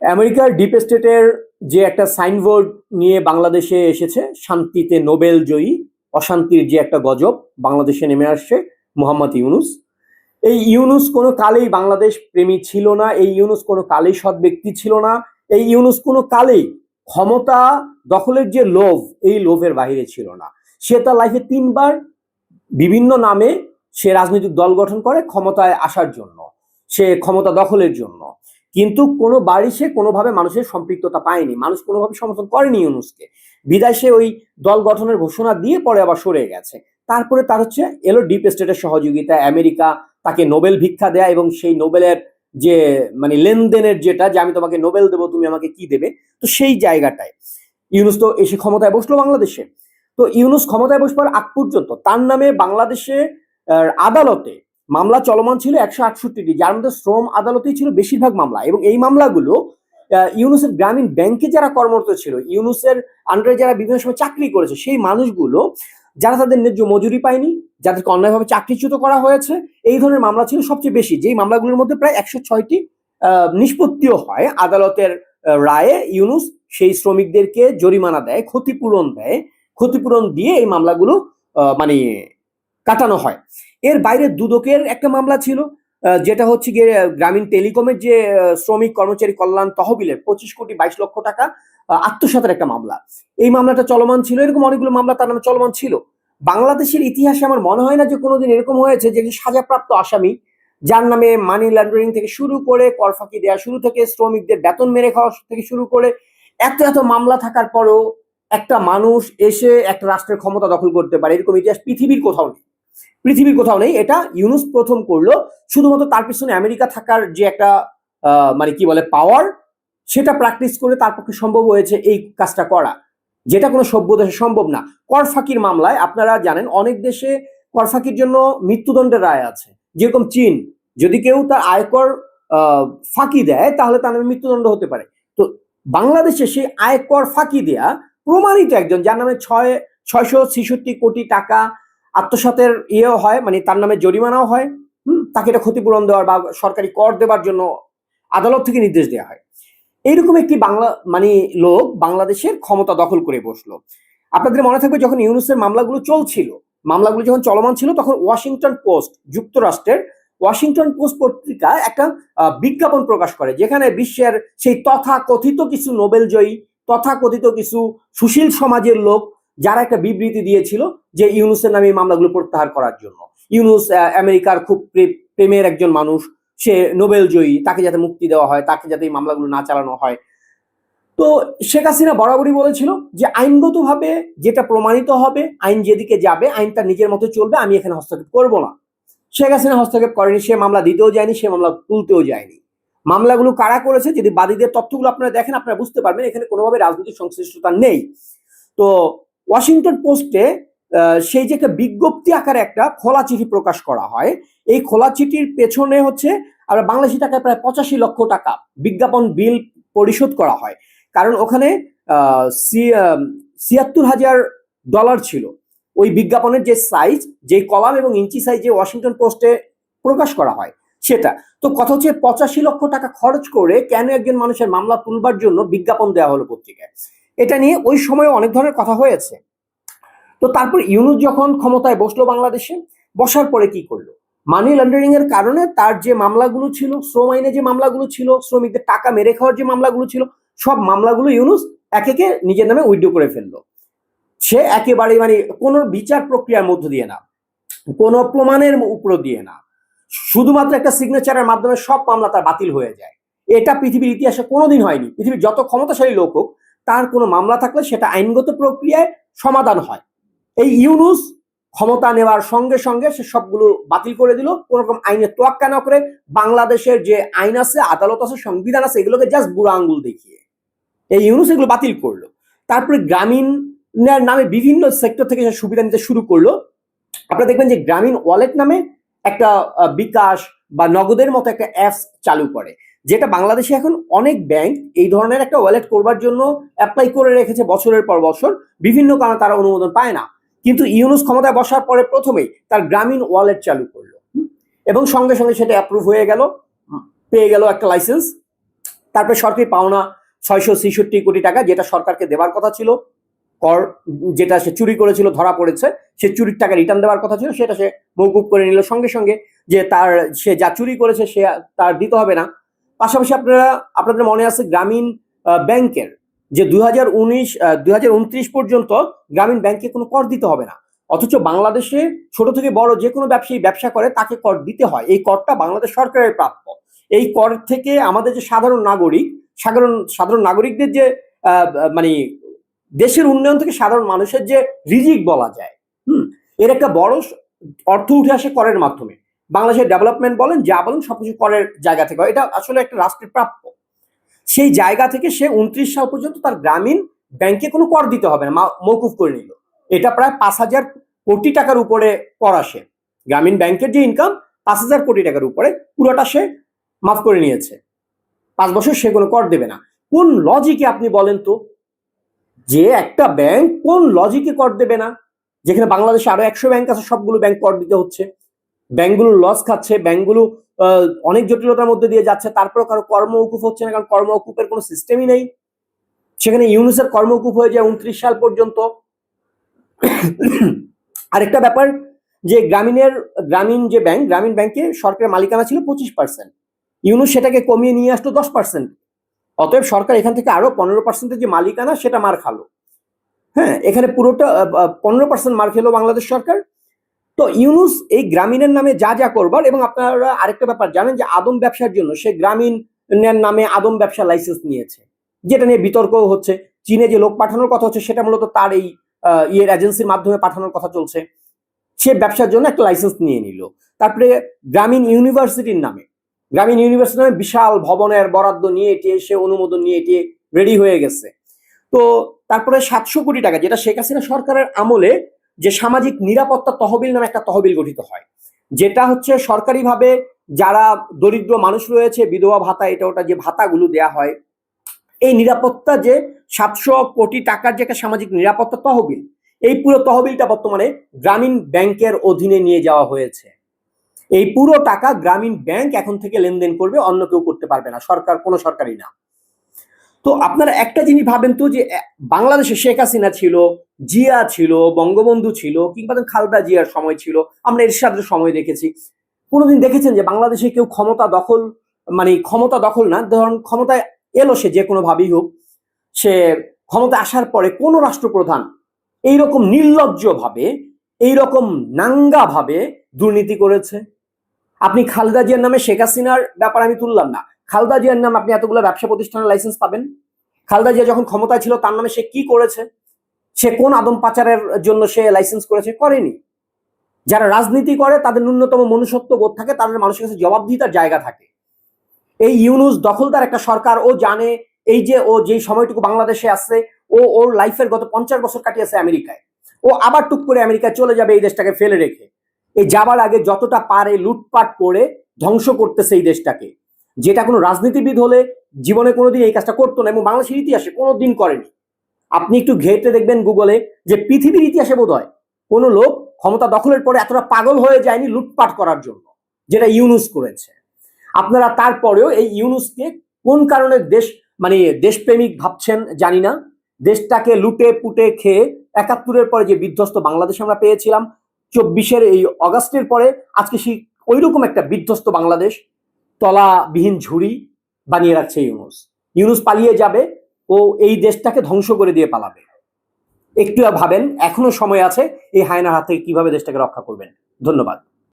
আমেরিকার ডিপ স্টেটের যে একটা সাইনবোর্ড নিয়ে বাংলাদেশে এসেছে, শান্তিতে নোবেল জয়ী, অশান্তির যে একটা গজব বাংলাদেশে নেমে আসছে, মোহাম্মদ ইউনুস। এই ইউনুস কোনো কালেই বাংলাদেশ প্রেমী ছিল না, এই ইউনুস কোনো কালেই সৎ ব্যক্তি ছিল না, এই ইউনুস কোনো কালেই ক্ষমতা দখলের যে লোভ, এই লোভের বাইরে ছিল না। সে তার লাইফে তিনবার বিভিন্ন নামে সে রাজনৈতিক দল গঠন করে ক্ষমতায় আসার জন্য, সে ক্ষমতা দখলের জন্য। কিন্তু কোনো বাড়ি সে কোনোভাবে মানুষের সম্পৃক্ততা পায়নি। মানুষ কোনোভাবে সমর্থন করেনি ইউনুসকে। বিদায় সে ওই দল গঠনের ঘোষণা দিয়ে পরে আবার সরে গেছে। তারপরে তার হচ্ছে এলো ডিপ স্টেটের সহযোগিতা, আমেরিকা তাকে নোবেল ভিক্ষা দেয়া এবং সেই নোবেলের যে মানে লেনদেনের যেটা, যে আমি তোমাকে নোবেল দেবো, তুমি আমাকে কি দেবে? তো সেই জায়গাটায় ইউনুস তো এসে ক্ষমতায় বসল বাংলাদেশে। তো ইউনুস ক্ষমতায় বসবার আগ পর্যন্ত তার নামে বাংলাদেশে আদালতে মামলা চলমান ছিল একশো আটষট্টিটি, যার মধ্যে শ্রম আদালতেই ছিল বেশিরভাগ মামলা। এবং এই মামলাগুলো ইউনুসের গ্রামীণ ব্যাংকে যারা কর্মরত ছিল, ইউনুসের আন্ডারে যারা বিভিন্ন সময় চাকরি করেছে, সেই মানুষগুলো, যারা তাদের ন্যায্য মজুরি পায়নি, যাদেরকে অন্যায়ভাবে চাকরিচ্যুত করা হয়েছে, এই ধরনের মামলা ছিল সবচেয়ে বেশি। যেই মামলাগুলোর মধ্যে প্রায় একশো ছয়টি নিষ্পত্তিও হয়। আদালতের রায়ে ইউনুস সেই শ্রমিকদেরকে জরিমানা দেয়, ক্ষতিপূরণ দেয়। ক্ষতিপূরণ দিয়ে এই মামলাগুলো মানে কাটানো হয়। এর বাইরে দুদকের একটা মামলা ছিল যেটা হচ্ছে গিয়ে গ্রামীণ টেলিকমের যে শ্রমিক কর্মচারী কল্যাণ তহবিলের পঁচিশ কোটি বাইশ লক্ষ টাকা আত্মসাতের একটা মামলা। এই মামলাটা চলমান ছিল, এরকম অনেকগুলো মামলা তার নামে চলমান ছিল। বাংলাদেশের ইতিহাসে আমার মনে হয় না যে কোনোদিন এরকম হয়েছে যে সাজাপ্রাপ্ত আসামি, যার নামে মানি লন্ডারিং থেকে শুরু করে করফাকি দেওয়া শুরু থেকে, শ্রমিকদের বেতন মেরে খাওয়া থেকে শুরু করে, এত এত মামলা থাকার পরও একটা মানুষ এসে একটা রাষ্ট্রের ক্ষমতা দখল করতে পারে, এরকম ইতিহাস পৃথিবীর কোথাও নেই। পৃথিবীর কোথাও নেই। এটা ইউনুস প্রথম করল। শুধুমাত্র তার পিছনে আমেরিকা থাকার যে একটা মানে কি বলে পাওয়ার সেটা প্র্যাকটিস করে তার পক্ষে সম্ভব হয়েছে এই কাজটা করা। যেটা কোনো সভ্য দেশে সম্ভব না। কর ফাঁকির মামলায় আপনারা জানেন, অনেক দেশে কর ফাঁকির জন্য মৃত্যুদণ্ডের রায় আছে। যেরকম চীন, যদি কেউ তার আয়কর ফাঁকি দেয়, তাহলে তার নামে মৃত্যুদণ্ড হতে পারে। তো বাংলাদেশে সেই আয়কর ফাঁকি দেয়া প্রমাণিত একজন, যার নামে ছয়, ছয়শো ছেষট্টি কোটি টাকা আত্মসাতের ইয়েও হয় মানে তার নামে জরিমানাও হয়, হুম, তাকে এটা ক্ষতিপূরণ দেওয়ার বা সরকারি কর দেওয়ার জন্য আদালত থেকে নির্দেশ দেওয়া হয়। এইরকম একটি বাংলা মানে লোক বাংলাদেশের ক্ষমতা দখল করে বসল। আপনাদের মনে থাকবে যখন ইউনুসের মামলাগুলো চলছিল, মামলাগুলো যখন চলমান ছিল, তখন ওয়াশিংটন পোস্ট, যুক্তরাষ্ট্রের ওয়াশিংটন পোস্ট পত্রিকা একটা বিজ্ঞাপন প্রকাশ করে, যেখানে বিশ্বের সেই তথা কথিত কিছু নোবেল জয়ী তথা কথিত কিছু সুশীল সমাজের লোক যারা একটা বিবৃতি দিয়েছিল যে ইউনুসের নামে মামলাগুলো প্রত্যাহার করার জন্য। ইউনুস আমেরিকার খুব প্রেমের একজন মানুষ। সে নোবেল জয়ী, তাকে যাতে মুক্তি দেওয়া হয়, তাকে যাতে এই মামলাগুলো না চালানো হয়। তো শেখ হাসিনা বরাবরই বলেছিল যে আইনগতভাবে যেটা প্রমাণিত হবে, আইন যেদিকে যাবে, আইন তার নিজের মতো চলবে, আমি এখানে হস্তক্ষেপ করব না। শেখ হাসিনা হস্তক্ষেপ করেনি, সে মামলা দিতেও যায়নি, সে মামলা তুলতেও যায়নি। মামলাগুলো কারা করেছে, যদি বাদীদের তথ্যগুলো আপনারা দেখেন, আপনারা বুঝতে পারবেন, এখানে কোনোভাবে রাজনৈতিক সংশ্লিষ্টতা নেই। তো ওয়াশিংটন পোস্টে সেই যে একটা বিজ্ঞপ্তি আকারে একটা খোলা চিঠি প্রকাশ করা হয়, এই খোলা চিঠির পেছনে হচ্ছে আর বাংলাদেশি টাকায় প্রায় পঁচাশি লক্ষ টাকা বিজ্ঞাপন বিল পরিশোধ করা হয়। কারণ ওখানে ছিয়াত্তর হাজার ডলার ছিল। ওই বিজ্ঞাপনের যে সাইজ, যে কলাম এবং ইঞ্চি সাইজে ওয়াশিংটন পোস্টে প্রকাশ করা হয়, সেটা। তো কথা হচ্ছে পঁচাশি লক্ষ টাকা খরচ করে কেন একজন মানুষের মামলা তুলবার জন্য বিজ্ঞাপন দেওয়া হলো পত্রিকায়? এটা নিয়ে ওই সময় অনেক ধরনের কথা হয়েছে। তো তারপর ইউনুস যখন ক্ষমতায় বসল বাংলাদেশে, বসার পরে কি করল? মানি লন্ডারিং এর কারণে তার যে মামলাগুলো ছিল, শ্রম আইনে যে মামলাগুলো ছিল, শ্রমিকদের টাকা মেরে খাওয়ার যে মামলাগুলো ছিল, সব মামলাগুলো ইউনুস এক একে নিজের নামে উইড্রো করে ফেলল। সে একেবারে মানে কোনো বিচার প্রক্রিয়ার মধ্য দিয়ে না, কোনো প্রমাণের উপর দিয়ে না। শুধুমাত্র একটা সিগনেচারের মাধ্যমে সব মামলা তার বাতিল হয়ে যায়। এটা পৃথিবীর ইতিহাসে কোনোদিন হয়নি। পৃথিবীর যত ক্ষমতাশালী লোক হোক তার কোনো মামলা থাকলে সেটা আইনগত প্রক্রিয়ায় সমাধান হয়। এই ইউনুস ক্ষমতা নেওয়ার সঙ্গে সঙ্গে সে সবগুলো বাতিল করে দিল। কোন রকম আইনের তোয়াক্কা না করে বাংলাদেশের যে আইন আছে, আদালত আছে, সংবিধান আছে, এগুলোকে জাস্ট বুড়া আঙ্গুল দেখিয়ে এই ইউনুস এগুলো বাতিল করল। তারপরে গ্রামীণ নামে বিভিন্ন সেক্টর থেকে সুবিধা নিতে শুরু করল। আপনারা দেখবেন যে গ্রামীণ ওয়ালেট নামে একটা বিকাশ বা নগদের মতো একটা অ্যাপস চালু করে। যেটা বাংলাদেশে এখন অনেক ব্যাংক এই ধরনের একটা ওয়ালেট করবার জন্য অ্যাপ্লাই করে রেখেছে বছরের পর বছর। বিভিন্ন কারণে তারা অনুমোদন পায় না। কিন্তু ইউনুস ক্ষমতায় বসার পরে প্রথমেই তার গ্রামীণ ওয়ালেট চালু করল। এবং সঙ্গে সঙ্গে সেটা অ্যাপ্রুভ হয়ে গেল, পেয়ে গেল একটা লাইসেন্স তারপরে সরকারি পাওনা ছয়শো ছেষট্টি কোটি টাকা যেটা সরকারকে দেওয়ার কথা ছিল। কর যেটা সে চুরি করেছিল, ধরা পড়েছে, সে চুরির টাকা রিটার্ন দেওয়ার কথা ছিল, সেটা সে মৌকুব করে নিল। সঙ্গে সঙ্গে যে তার, সে যা চুরি করেছে সে তার দিতে হবে না। পাশাপাশি আপনারা, আপনাদের মনে আছে গ্রামীণ ব্যাংকের যে দুই হাজার উনিশ পর্যন্ত গ্রামীণ ব্যাংকে কোনো কর দিতে হবে না। অথচ বাংলাদেশে ছোট থেকে বড় যে কোনো ব্যবসায়ী ব্যবসা করে, তাকে কর দিতে হয়। এই করটা বাংলাদেশ সরকারের প্রাপ্য। এই কর থেকে আমাদের যে সাধারণ নাগরিক, সাধারণ সাধারণ নাগরিকদের যে মানে দেশের উন্নয়ন থেকে সাধারণ মানুষের যে রিজিক বলা যায়, হুম, এর একটা বড় অর্থ উঠে আসে করের মাধ্যমে। বাংলাদেশের ডেভেলপমেন্ট বলেন, যা বলেন, সবকিছু করের জায়গা থেকে। এটা আসলে একটা রাষ্ট্রের প্রাপ্য। সেই জায়গা থেকে সে উনত্রিশ সাল পর্যন্ত তার গ্রামীণ ব্যাংকে কোনো কর দিতে হবে না মৌকুফ করে নিল। এটা প্রায় পাঁচ হাজার কোটি টাকার উপরে কর আসে। গ্রামীণ ব্যাংকের যে ইনকাম পাঁচ হাজার কোটি টাকার উপরে পুরোটা সে মাফ করে নিয়েছে। পাঁচ বছর সে কোনো কর দেবে না। কোন লজিকে আপনি বলেন তো? যে একটা ব্যাংক কোন লজিকে কর দেবে না? যেখানে বাংলাদেশে আরও একশো ব্যাংক আছে, সবগুলো ব্যাংক কর দিতে হচ্ছে। ব্যাংকগুলো লস খাচ্ছে ব্যাংকগুলো অনেক জটিলতার মধ্যে দিয়ে যাচ্ছে তারপরে কারও কর্ম উকুপ হচ্ছে না, কারণ কর্ম উকুপের কোনো সিস্টেমই নেই। সেখানে ইউনুসের কর্ম উকুপ হয়ে যায় উনত্রিশ সাল পর্যন্ত। আরেকটা ব্যাপার, যে গ্রামীণের, গ্রামীণ যে ব্যাংক গ্রামীণ ব্যাংকে সরকারের মালিকানা ছিল পঁচিশ পার্সেন্ট ইউনুস সেটাকে কমিয়ে নিয়ে আসতো দশ পার্সেন্ট অতএব সরকার এখান থেকে আরও পনেরো পার্সেন্টের যে মালিকানা, সেটা মার খালো। হ্যাঁ এখানে পুরোটা পনেরো পার্সেন্ট মার খেলো বাংলাদেশ সরকার। তো ইউনুস এই গ্রামীণের নামে যা যা করবার এবং আপনারা আরেকটা ব্যাপার জানেন যে আদম ব্যবসার জন্য সে গ্রামীণের নামে আদম ব্যবসা লাইসেন্স নিয়েছে, যেটা নিয়ে বিতর্ক হচ্ছে। চীনে যে লোক পাঠানোর কথা হচ্ছে, সেটা মূলত তার এই ইয়ের এজেন্সির মাধ্যমে পাঠানোর কথা চলছে। সে ব্যবসার জন্য একটা লাইসেন্স নিয়ে নিল। তারপরে গ্রামীণ ইউনিভার্সিটির নামে, গ্রামীণ ইউনিভার্সিটির নামে বিশাল ভবনের বরাদ্দ নিয়ে এটি সে অনুমোদন নিয়ে এটি রেডি হয়ে গেছে। তো তারপরে সাতশো কোটি টাকা, যেটা শেখ হাসিনা সরকারের আমলে যে সামাজিক নিরাপত্তা তহবিল নামে একটা তহবিল গঠিত হয়। যেটা হচ্ছে সরকারিভাবে যারা দরিদ্র মানুষ রয়েছে, বিধবা ভাতা, এটা ওটা যে ভাতাগুলো দেয়া হয়, এই নিরাপত্তা যে সাতশো কোটি টাকার যে একটা সামাজিক নিরাপত্তা তহবিল, এই পুরো তহবিলটা বর্তমানে গ্রামীণ ব্যাংকের অধীনে নিয়ে যাওয়া হয়েছে। এই পুরো টাকা গ্রামীণ ব্যাংক এখন থেকে লেনদেন করবে, অন্য কেউ করতে পারবে না, সরকার, কোনো সরকারই না। তো আপনারা একটা জিনিস ভাবেন তো যে বাংলাদেশে শেখ হাসিনা ছিল জিয়া ছিল, বঙ্গবন্ধু ছিল, কিংবা খালেদা জিয়ার সময় ছিল, আমরা এরশাদের সময় দেখেছি। কোনোদিন দেখেছেন যে বাংলাদেশে কেউ ক্ষমতা দখল মানে ক্ষমতা দখল না, ধরুন ক্ষমতায় এলো সে যে কোনো ভাবেই হোক, সে ক্ষমতা আসার পরে কোন রাষ্ট্রপ্রধান এইরকম নির্লজ্জ ভাবে এইরকম নাঙ্গা ভাবে দুর্নীতি করেছে? আপনি খালেদা জিয়ার নামে শেখ হাসিনার ব্যাপার আমি তুললাম না। খালেদা জিয়ার নাম আপনি এতগুলো ব্যবসা প্রতিষ্ঠানের লাইসেন্স পাবেন? খালেদা জিয়া যখন ক্ষমতায় ছিল, তার নামে সে কি করেছে? সে কোন আদম পাচারের জন্য সে লাইসেন্স করেছে? করেনি। যারা রাজনীতি করে, তাদের ন্যূনতম মনুষ্যত্ব বোধ থাকে, তাদের মানুষের কাছে জবাবদিহিতার জায়গা থাকে। এই ইউনুস দখলদার একটা সরকার, ও জানে এই যে, ও যেই সময়টুকু বাংলাদেশে আসছে ও ওর লাইফের গত পঞ্চাশ বছর কাটিয়েছে আমেরিকায়। ও আবার টুক করে আমেরিকায় চলে যাবে, এই দেশটাকে ফেলে রেখে। এই যাবার আগে যতটা পারে লুটপাট করে ধ্বংস করতেছে এই দেশটাকে। যেটা কোনো রাজনীতিবিদ হলে জীবনে কোনোদিন এই কাজটা করতো না, এবং বাংলাদেশের ইতিহাসে কোনোদিন করেনি। আপনি একটু ঘেটে দেখবেন গুগলে যে পৃথিবীর ইতিহাসে বোধ হয় কোনো লোক ক্ষমতা দখলের পরে এতটা পাগল হয়ে যায়নি লুটপাট করার জন্য, যেটা ইউনুস করেছে। আপনারা তারপরেও এই ইউনুসকে কোন কারণে দেশ মানে দেশপ্রেমিক ভাবছেন জানি না। দেশটাকে লুটে পুটে খেয়ে একাত্তরের পরে যে বিধ্বস্ত বাংলাদেশ আমরা পেয়েছিলাম, চব্বিশের এই অগাস্টের পরে আজকে সেই ওইরকম একটা বিধ্বস্ত বাংলাদেশ, তলাবিহীন ঝুড়ি বানিয়ে রাখছে ইউনুস। ইউনুস পালিয়ে যাবে ও এই দেশটাকে ধ্বংস করে দিয়ে পালাবে। একটু ভাবেন, এখনও সময় আছে, এই হায়নার হাত থেকে কীভাবে দেশটাকে রক্ষা করবেন। ধন্যবাদ।